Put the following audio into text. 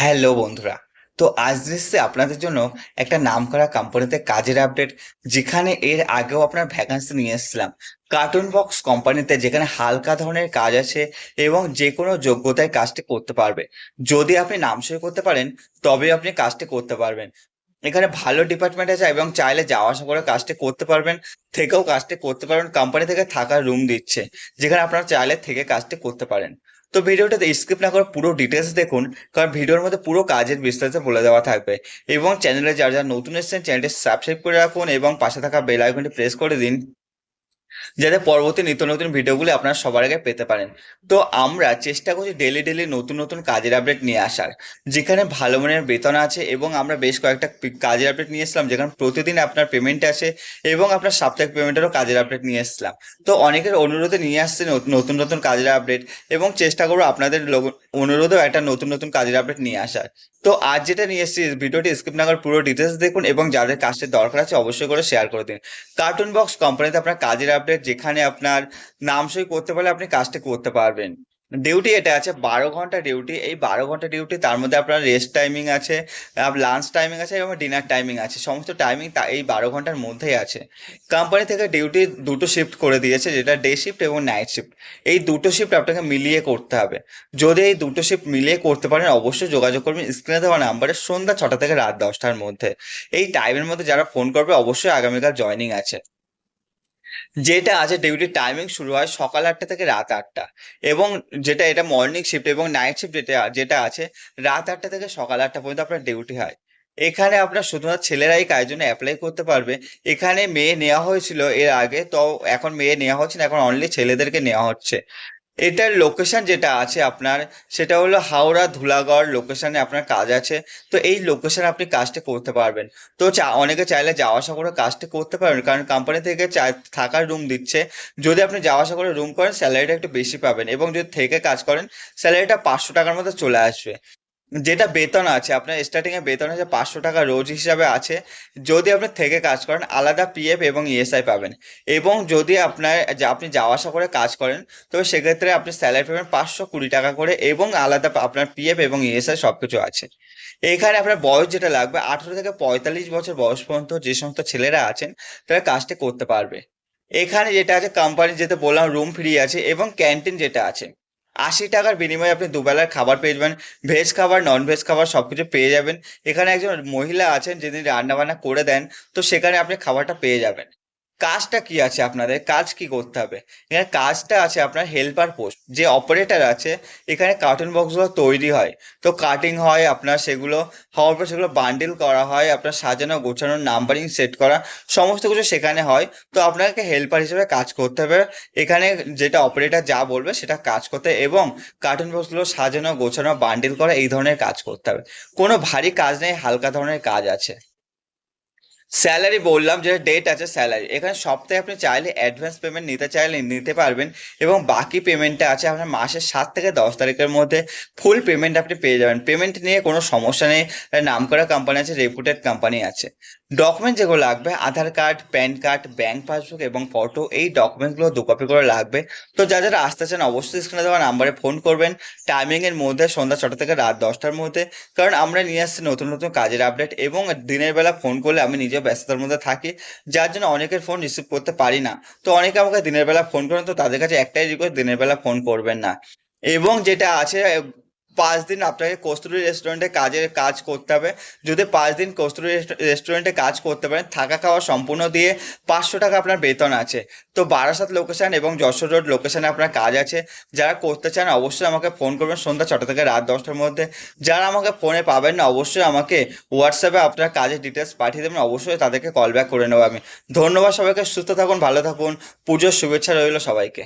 Hello বন্ধুরা। তো আজ দিচ্ছে আপনাদের জন্য একটা নামকরা কোম্পানিতে কাজের আপডেট যেখানে এর আগেও আপনার ভ্যাকান্সি নিয়ে এসেছিলাম। কার্টুন বক্স কোম্পানিতে যেখানে হালকা ধরনের কাজ আছে এবং যে কোনো যোগ্যতায় কাজটি করতে পারবে। যদি আপনি নাম সই করতে পারেন, তবে আপনি কাজটি করতে পারবেন। এখানে ভালো ডিপার্টমেন্ট আছে এবং চাইলে যাওয়া আসা করে কাজটি করতে পারবেন, থেকেও কাজটি করতে পারবেন। কোম্পানি থেকে থাকার রুম দিচ্ছে, যেখানে আপনারা চাইলে থেকে কাজটি করতে পারেন। তো ভিডিওটাতে স্কিপ না করে পুরো ডিটেলস দেখুন, কারণ ভিডিওর মধ্যে পুরো কাজের বিস্তারিত বলে দেওয়া থাকবে। এবং চ্যানেলে যারা যারা নতুন এসেছেন চ্যানেলটি সাবস্ক্রাইব করে রাখুন এবং পাশে থাকা বেল আইকনটি প্রেস করে দিন। যাতে পরবর্তী নিত্য নতুন ভিডিওগুলি আপনারা সবার আগে পেতে পারেন। তো আমরা চেষ্টা করছি ডেলি ডেলি নতুন নতুন কাজের আপডেট নিয়ে আসার। যেখানে ভালো মানের বেতন আছে এবং আমরা বেশ কয়েকটা কাজের আপডেট নিয়ে এসলাম যেখানে প্রতিদিন আপনার পেমেন্ট আসে এবং আপনার সাপ্তাহিক পেমেন্টেরও কাজের আপডেট নিয়ে এসলাম তো অনেকের অনুরোধে নিয়ে আসছে নতুন নতুন কাজের আপডেট এবং চেষ্টা করব আপনাদের অনুরোধেও একটা নতুন নতুন কাজের আপডেট নিয়ে আসার। তো আজ যেটা নিয়ে এসেছি, ভিডিওটি স্কিপ না পুরো ডিটেলস দেখুন এবং যাদের কাজের দরকার আছে অবশ্যই করে শেয়ার করে দিন। কার্টুন বক্স কোম্পানিতে আপনার কাজের আপডেট যেখানে আপনার নাম সই করতে পারলে আপনি কাজটা করতে পারবেন। ডিউটি এটা আছে, বারো ঘণ্টা ডিউটি এই বারো ঘণ্টা ডিউটি তার মধ্যে আপনার রেস্ট টাইমিং আছে লাঞ্চ টাইমিং আছে এবং ডিনার টাইমিং আছে। সমস্ত টাইমিং তা এই বারো ঘণ্টার মধ্যেই আছে। কোম্পানি থেকে ডিউটি দুটো শিফট করে দিয়েছে, যেটা ডে শিফট এবং নাইট শিফট এই দুটো শিফট আপনাকে মিলিয়ে করতে হবে। যদি এই দুটো শিফট মিলিয়ে করতে পারেন, অবশ্যই যোগাযোগ করবেন। স্ক্রিনে দেওয়া নাম্বারে সন্ধ্যা ছটা থেকে রাত দশটার মধ্যে। এই টাইমের মধ্যে যারা ফোন করবে, অবশ্যই আগামীকাল জয়নিং আছে। যেটা আছে ডিউটির টাইমিং শুরু হয় সকাল আটটা থেকে রাত আটটা এবং যেটা এটা মর্নিং শিফট এবং নাইট শিফট যেটা যেটা আছে রাত আটটা থেকে সকাল আটটা পর্যন্ত আপনার ডিউটি হয়। এখানে আপনার শুধুমাত্র ছেলেরাই কাজের জন্য অ্যাপ্লাই করতে পারবে। এখানে মেয়ে নেওয়া হয়েছিল এর আগে, তো এখন মেয়ে নেওয়া হচ্ছে না, এখন অনলি ছেলেদেরকে নেওয়া হচ্ছে। এটার লোকেশান যেটা আছে আপনার, সেটা হলো হাওড়া ধুলাগড় লোকেশানে আপনার কাজ আছে। তো এই লোকেশানে আপনি কাজটা করতে পারবেন। তো অনেকে চাইলে যাওয়া আসা করে কাজটা করতে পারবেন, কারণ কোম্পানি থেকে থাকার রুম দিচ্ছে। যদি আপনি যাওয়া আসা করে রুম করেন স্যালারিটা একটু বেশি পাবেন এবং যদি থেকে কাজ করেন স্যালারিটা পাঁচশো টাকার মতো চলে আসবে। যেটা বেতন আছে, আপনার স্টার্টিং এ বেতন আছে পাঁচশো টাকা রোজ হিসাবে আছে, যদি আপনি থেকে কাজ করেন, আলাদা পিএফ এবং ইএসআই পাবেন। এবং যদি আপনার আপনি যাওয়া আসা করে কাজ করেন তবে সেক্ষেত্রে আপনি স্যালারি পাবেন পাঁচশো কুড়ি টাকা করে এবং আলাদা আপনার পিএফ এবং ইএসআই সবকিছু আছে। এখানে আপনার বয়স যেটা লাগবে, আঠারো থেকে পঁয়তাল্লিশ বছর বয়স পর্যন্ত যে সমস্ত ছেলেরা আছেন, তারা কাজটি করতে পারবে। এখানে যেটা আছে কোম্পানি যেটা বললাম রুম ফ্রি আছে এবং ক্যান্টিন যেটা আছে। আশি টাকার বিনিময়ে আপনি দুবেলার খাবার পেয়ে যাবেন। ভেজ খাবার নন ভেজ খাবার সব কিছু পেয়ে যাবেন। এখানে একজন মহিলা আছেন যিনি রান্নাবান্না করে দেন, তো সেখানে আপনি খাবারটা পেয়ে যাবেন। কাজটা কি আছে আপনাদের? কাজ কি করতে হবে? এখানে কাজটা আছে আপনার হেল্পার পোস্ট যে অপারেটর আছে, এখানে কার্টুন বক্সগুলো তৈরি হয়। তো কাটিং হয় আপনার, সেগুলো হওয়ার পর সেগুলো বান্ডিল করা হয়, আপনার সাজানো, গোছানো নাম্বারিং সেট করা, সমস্ত কিছু সেখানে হয়। তো আপনাকে হেল্পার হিসেবে কাজ করতে হবে। এখানে যেটা অপারেটার যা বলবে সেটা কাজ করতে এবং কার্টুন বক্সগুলো সাজানো, গোছানো বান্ডিল করা, এই ধরনের কাজ করতে হবে। কোনো ভারী কাজ নেই, হালকা ধরনের কাজ আছে। স্যালারি বললাম, যে ডেট আছে স্যালারি। এখানে সপ্তাহে আপনি চাইলে অ্যাডভান্স পেমেন্ট নিতে চাইলে নিতে পারবেন এবং বাকি পেমেন্টটা আছে আপনার মাসের সাত থেকে দশ তারিখের মধ্যে ফুল পেমেন্ট আপনি পেয়ে যাবেন। পেমেন্ট নিয়ে কোনো সমস্যা নেই নাম করা কোম্পানি আছে রেপুটেড কোম্পানি আছে। ডকুমেন্ট যেগুলো লাগবে, Aadhaar card PAN card bank passbook এবং ফটো এই ডকুমেন্টগুলো দু কপি করে লাগবে। তো যা যারা আসতে চান, অবশ্যই স্ক্রিনে দেওয়া নাম্বারে ফোন করবেন। টাইমিংয়ের মধ্যে সন্ধ্যা ছটা থেকে রাত দশটার মধ্যে। কারণ আমরা নিয়ে আসছি নতুন নতুন কাজের আপডেট এবং দিনের বেলা ফোন করলে আমি নিজে ব্যস্ততার মধ্যে থাকি, যার জন্য অনেকের ফোন রিসিভ করতে পারি না। তো অনেকে আমাকে দিনের বেলা ফোন করেন, তো তাদের কাছে একটাই রিকোয়েস্ট দিনের বেলা ফোন করবেন না। এবং যেটা আছে পাঁচ দিন আপনাকে কস্তুরী রেস্টুরেন্টে কাজের কাজ করতে হবে। যদি পাঁচ দিন কস্তুরী রেস্টুরেন্টে কাজ করতে পারেন, থাকা খাওয়া সম্পূর্ণ দিয়ে পাঁচশো টাকা আপনার বেতন আছে। তো বারাসাত লোকেশান এবং যশোর রোড লোকেশানে আপনার কাজ আছে। যারা করতে চান অবশ্যই আমাকে ফোন করবেন সন্ধ্যা ছটা থেকে রাত দশটার মধ্যে। যারা আমাকে ফোনে পাবেন না, অবশ্যই আমাকে হোয়াটসঅ্যাপে আপনার কাজের ডিটেলস পাঠিয়ে দেবেন। অবশ্যই তাদেরকে কল ব্যাক করে নেব আমি। ধন্যবাদ সবাইকে, সুস্থ থাকুন, ভালো থাকুন। পুজোর শুভেচ্ছা রইল সবাইকে।